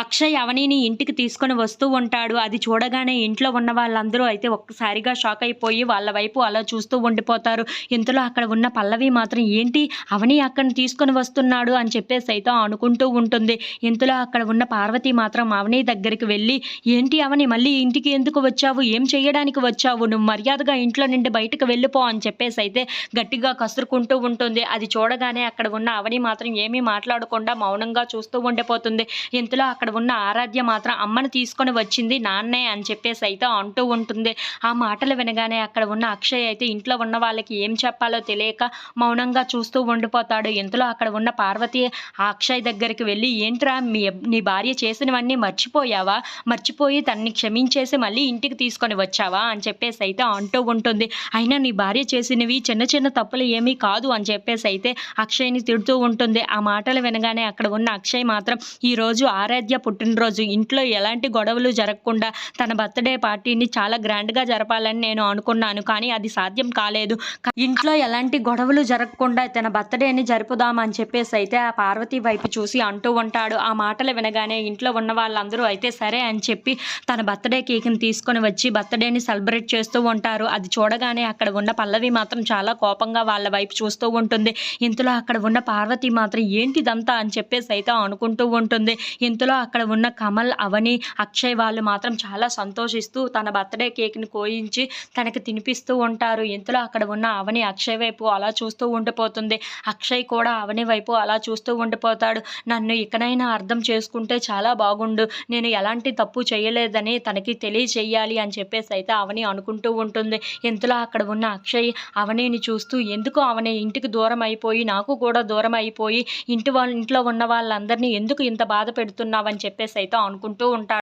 అక్షయ్ అవనిని ఇంటికి తీసుకొని వస్తూ ఉంటాడు. అది చూడగానే ఇంట్లో ఉన్న వాళ్ళందరూ అయితే ఒక్కసారిగా షాక్ అయిపోయి వాళ్ళ వైపు అలా చూస్తూ ఉండిపోతారు. ఇంతలో అక్కడ ఉన్న పల్లవి మాత్రం ఏంటి? అవని అక్కడిని తీసుకొని వస్తున్నాడు అని చెప్పేసి అయితే అనుకుంటూ ఉంటుంది. ఇంతలో అక్కడ ఉన్న పార్వతి మాత్రం అవని దగ్గరికి వెళ్ళి ఏంటి అవని మళ్ళీ ఇంటికి ఎందుకు వచ్చావు? ఏం చేయడానికి వచ్చావు? నువ్వు మర్యాదగా ఇంట్లో నుండి బయటకు వెళ్ళిపో అని చెప్పేసి అయితే గట్టిగా కసురుకుంటూ ఉంటుంది. అది చూడగానే అక్కడ ఉన్న అవని మాత్రం ఏమీ మాట్లాడకుండా మౌనంగా చూస్తూ ఉండిపోతుంది. ఇంతలో అక్కడ ఉన్న ఆరాధ్య మాత్రం అమ్మను తీసుకొని వచ్చింది నాన్నే అని చెప్పేసి అయితే అంటూ ఉంటుంది. ఆ మాటలు వినగానే అక్కడ ఉన్న అక్షయ్ అయితే ఇంట్లో ఉన్న వాళ్ళకి ఏం చెప్పాలో తెలియక మౌనంగా చూస్తూ ఉండిపోతాడు. ఇంతలో అక్కడ ఉన్న పార్వతి ఆ అక్షయ్ దగ్గరికి వెళ్ళి ఏంట్రా మీ నీ భార్య చేసినవన్నీ మర్చిపోయావా? మర్చిపోయి తన్ని క్షమించేసి మళ్ళీ ఇంటికి తీసుకొని వచ్చావా? అని చెప్పేసి అయితే అంటూ ఉంటుంది. అయినా నీ భార్య చేసినవి చిన్న చిన్న తప్పులు ఏమీ కాదు అని చెప్పేసి అయితే అక్షయ్ని తిడుతూ ఉంటుంది. ఆ మాటలు వినగానే అక్కడ ఉన్న అక్షయ్ మాత్రం ఈరోజు ఆరాధ్య పుట్టినరోజు. ఇంట్లో ఎలాంటి గొడవలు జరగకుండా తన బర్త్డే పార్టీని చాలా గ్రాండ్గా జరపాలని నేను అనుకున్నాను కానీ అది సాధ్యం కాలేదు. ఇంట్లో ఎలాంటి గొడవలు జరగకుండా తన బర్త్డేని జరుపుదామని చెప్పేసి అయితే ఆ పార్వతి వైపు చూసి అంటూ ఉంటాడు. ఆ మాటలు వినగానే ఇంట్లో ఉన్న వాళ్ళందరూ అయితే సరే అని చెప్పి తన బర్త్డే కేక్ని తీసుకొని వచ్చి బర్త్డేని సెలబ్రేట్ చేస్తూ ఉంటారు. అది చూడగానే అక్కడ ఉన్న పల్లవి మాత్రం చాలా కోపంగా వాళ్ళ వైపు చూస్తూ ఉంటుంది. ఇంతలో అక్కడ ఉన్న పార్వతి మాత్రం ఏంటిదంతా అని చెప్పేసి అయితే అనుకుంటూ ఉంటుంది. ఇంతలో అక్కడ ఉన్న కమల్ అవని అక్షయ్ వాళ్ళు మాత్రం చాలా సంతోషిస్తూ తన బర్త్డే కేక్ని కోయించి తనకి తినిపిస్తూ ఉంటారు. ఇంతలో అక్కడ ఉన్న అవని అక్షయ్ వైపు అలా చూస్తూ ఉండిపోతుంది. అక్షయ్ కూడా అవని వైపు అలా చూస్తూ ఉండిపోతాడు. నన్ను ఇకనైనా అర్థం చేసుకుంటే చాలా బాగుండు. నేను ఎలాంటి తప్పు చేయలేదని తనకి తెలియచేయాలి అని చెప్పేసి అయితే అవని అనుకుంటూ ఉంటుంది. ఇంతలో అక్కడ ఉన్న అక్షయ్ అవనిని చూస్తూ ఎందుకు అవని? ఇంటికి దూరం అయిపోయి నాకు కూడా దూరం అయిపోయి ఇంటి వాళ్ళ ఇంట్లో ఉన్న వాళ్ళందరినీ ఎందుకు ఇంత బాధ పెడుతున్నావని అని చెప్పేసి అయితే అనుకుంటూ ఉంటాడు.